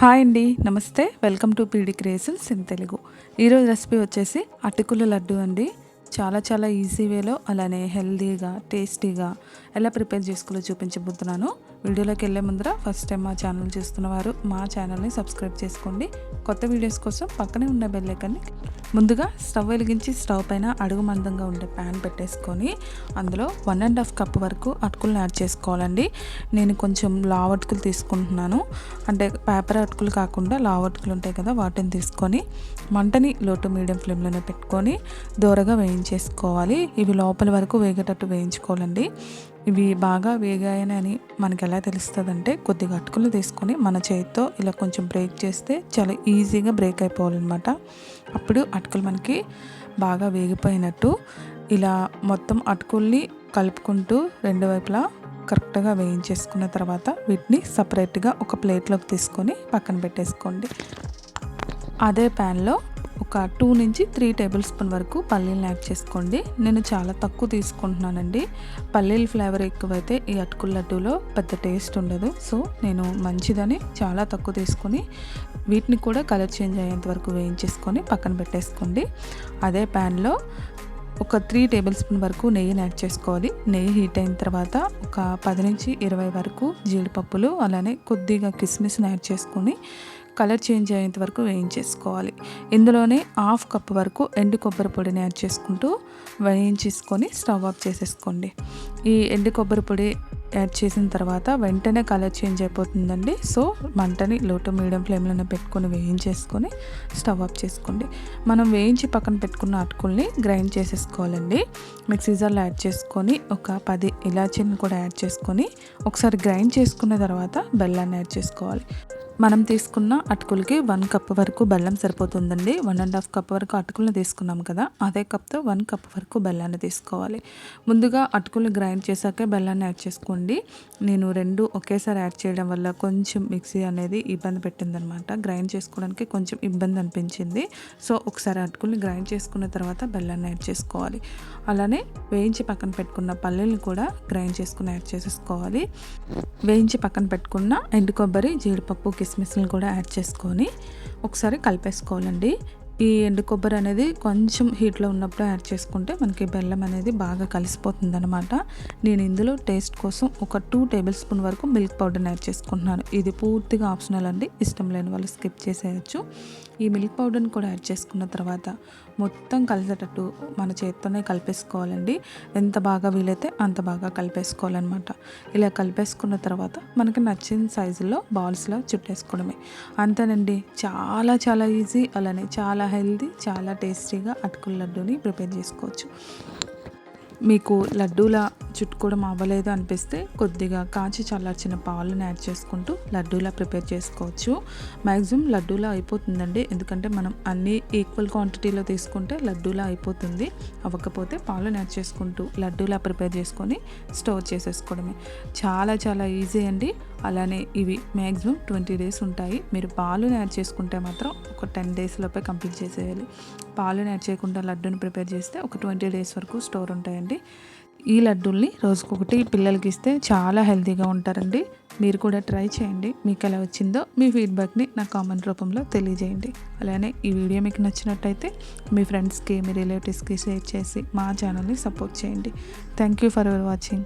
Hi అండి నమస్తే. Welcome to PD creations in Telugu. ఈరోజు రెసిపీ వచ్చేసి అటుకుల లడ్డు అండి. చాలా చాలా ఈజీ వేలో అలానే హెల్తీగా టేస్టీగా ఎలా ప్రిపేర్ చేసుకోవాలో చూపించబోతున్నాను. వీడియోలోకి వెళ్ళే ముందర ఫస్ట్ టైం మా ఛానల్ చూస్తున్న వారు మా ఛానల్ని సబ్స్క్రైబ్ చేసుకోండి. కొత్త వీడియోస్ కోసం పక్కనే ఉన్న బెల్ ఐకాన్ని ముందుగా స్టవ్ వెలిగించి స్టవ్ పైన అడుగు మందంగా ఉండే ప్యాన్ పెట్టేసుకొని అందులో వన్ అండ్ హాఫ్ కప్ వరకు అటుకులను యాడ్ చేసుకోవాలండి. నేను కొంచెం లావ్ అటుకులు తీసుకుంటున్నాను. అంటే పేపర్ అటుకులు కాకుండా లావ్ అటుకులు ఉంటాయి కదా వాటిని తీసుకొని మంటని లోటు మీడియం ఫ్లేమ్లోనే పెట్టుకొని దూరగా వేయించేసుకోవాలి. ఇవి లోపల వరకు వేగేటట్టు వేయించుకోవాలండి. ఇవి బాగా వేగాయని అని మనకి ఎలా తెలుస్తుంది అంటే కొద్దిగా అటుకులు తీసుకొని మన చేతితో ఇలా కొంచెం బ్రేక్ చేస్తే చాలా ఈజీగా బ్రేక్ అయిపోవాలన్నమాట. అప్పుడు అటుకులు మనకి బాగా వేగిపోయినట్టు ఇలా మొత్తం అటుకుల్ని కలుపుకుంటూ రెండు వైపులా కరెక్ట్గా వేయించేసుకున్న తర్వాత వీటిని సపరేట్గా ఒక ప్లేట్లోకి తీసుకొని పక్కన పెట్టేసుకోండి. అదే ప్యాన్లో ఒక టూ నుంచి త్రీ టేబుల్ స్పూన్ వరకు పల్లీలను యాడ్ చేసుకోండి. నేను చాలా తక్కువ తీసుకుంటున్నానండి. పల్లీల ఫ్లేవర్ ఎక్కువైతే ఈ అటుకుల లడ్డూలో పెద్ద టేస్ట్ ఉండదు. సో నేను మంచిదని చాలా తక్కువ తీసుకొని వీటిని కూడా కలర్ చేంజ్ అయ్యేంత వరకు వేయించేసుకొని పక్కన పెట్టేసుకోండి. అదే ప్యాన్లో ఒక త్రీ టేబుల్ స్పూన్ వరకు నెయ్యిని యాడ్ చేసుకోవాలి. నెయ్యి హీట్ అయిన తర్వాత ఒక పది నుంచి ఇరవై వరకు జీడిపప్పులు అలానే కొద్దిగా కిస్మిస్ని యాడ్ చేసుకొని కలర్ చేంజ్ అయ్యేంత వరకు వేయించేసుకోవాలి. ఇందులోనే హాఫ్ కప్ వరకు ఎండు కొబ్బరి పొడిని యాడ్ చేసుకుంటూ వేయించేసుకొని స్టవ్ ఆఫ్ చేసేసుకోండి. ఈ ఎండు కొబ్బరి పొడి యాడ్ చేసిన తర్వాత వెంటనే కలర్ చేంజ్ అయిపోతుందండి. సో మంటని లోటు మీడియం ఫ్లేమ్లోనే పెట్టుకొని వేయించేసుకొని స్టవ్ ఆఫ్ చేసుకోండి. మనం వేయించి పక్కన పెట్టుకున్న అటుకుల్ని గ్రైండ్ చేసేసుకోవాలండి. మిక్సీ జార్లో యాడ్ చేసుకొని ఒక పది ఇలాచీని కూడా యాడ్ చేసుకొని ఒకసారి గ్రైండ్ చేసుకున్న తర్వాత బెల్లాన్ని యాడ్ చేసుకోవాలి. మనం తీసుకున్న అటుకులకి వన్ కప్ వరకు బెల్లం సరిపోతుందండి. వన్ అండ్ హాఫ్ కప్ వరకు అటుకులను తీసుకున్నాం కదా అదే కప్తో వన్ కప్ వరకు బెల్లాన్ని తీసుకోవాలి. ముందుగా అటుకులు గ్రైండ్ చేశాక బెల్లాన్ని యాడ్ చేసుకోండి. నేను రెండు ఒకేసారి యాడ్ చేయడం వల్ల కొంచెం మిక్సీ అనేది ఇబ్బంది పెట్టిందనమాట. గ్రైండ్ చేసుకోవడానికి కొంచెం ఇబ్బంది అనిపించింది. సో ఒకసారి అటుకుల్ని గ్రైండ్ చేసుకున్న తర్వాత బెల్లాన్ని యాడ్ చేసుకోవాలి. అలానే వేయించి పక్కన పెట్టుకున్న పల్లీలు కూడా గ్రైండ్ చేసుకుని యాడ్ చేసేసుకోవాలి. వేయించి పక్కన పెట్టుకున్న ఎండు కొబ్బరి జీడిపప్పు కిస్మిస్ని కూడా యాడ్ చేసుకొని ఒకసారి కలిపేసుకోవాలండి. ఈ ఎండు కొబ్బరి అనేది కొంచెం హీట్లో ఉన్నప్పుడు యాడ్ చేసుకుంటే మనకి బెల్లం అనేది బాగా కలిసిపోతుంది అనమాట నేను ఇందులో టేస్ట్ కోసం ఒక టూ టేబుల్ స్పూన్ వరకు మిల్క్ పౌడర్ని యాడ్ చేసుకుంటున్నాను. ఇది పూర్తిగా ఆప్షనల్ అండి. ఇష్టం లేని వాళ్ళు స్కిప్ చేసేయచ్చు. ఈ మిల్క్ పౌడర్ని కూడా యాడ్ చేసుకున్న తర్వాత మొత్తం కలిసేటట్టు మన చేత్తోనే కలిపేసుకోవాలండి. ఎంత బాగా వీలైతే అంత బాగా కలిపేసుకోవాలన్నమాట. ఇలా కలిపేసుకున్న తర్వాత మనకి నచ్చిన సైజులో బాల్స్లో చుట్టేసుకోవడమే. అంతేనండి చాలా చాలా ఈజీ అలానే చాలా హెల్తీ చాలా టేస్టీగా అటుకుల లడ్డూని ప్రిపేర్ చేసుకోవచ్చు. మీకు లడ్డూల చుట్టుకోవడం అవ్వలేదు అనిపిస్తే కొద్దిగా కాచి చల్లార్చిన పాలను యాడ్ చేసుకుంటూ లడ్డూలా ప్రిపేర్ చేసుకోవచ్చు. మ్యాక్సిమం లడ్డూలా అయిపోతుందండి. ఎందుకంటే మనం అన్ని ఈక్వల్ క్వాంటిటీలో తీసుకుంటే లడ్డూలా అయిపోతుంది. అవ్వకపోతే పాలను యాడ్ చేసుకుంటూ లడ్డూలా ప్రిపేర్ చేసుకొని స్టోర్ చేసేసుకోవడమే. చాలా చాలా ఈజీ అండి. అలానే ఇవి మ్యాక్సిమం ట్వంటీ డేస్ ఉంటాయి. మీరు పాలను యాడ్ చేసుకుంటే మాత్రం ఒక టెన్ డేస్లోపే కంప్లీట్ చేసేయాలి. పాలను యాడ్ చేయకుండా లడ్డూని ప్రిపేర్ చేస్తే ఒక ట్వంటీ డేస్ వరకు స్టోర్ ఉంటాయండి. ఈ లడ్డూల్ని రోజుకొకటి పిల్లలకి ఇస్తే చాలా హెల్తీగా ఉంటారండి. మీరు కూడా ట్రై చేయండి. మీకు ఎలా వచ్చిందో మీ ఫీడ్బ్యాక్ని నా కామెంట్ రూపంలో తెలియజేయండి. అలానే ఈ వీడియో మీకు నచ్చినట్టయితే మీ ఫ్రెండ్స్కి మీ రిలేటివ్స్కి షేర్ చేసి మా ఛానల్ని సపోర్ట్ చేయండి. Thank you for your watching.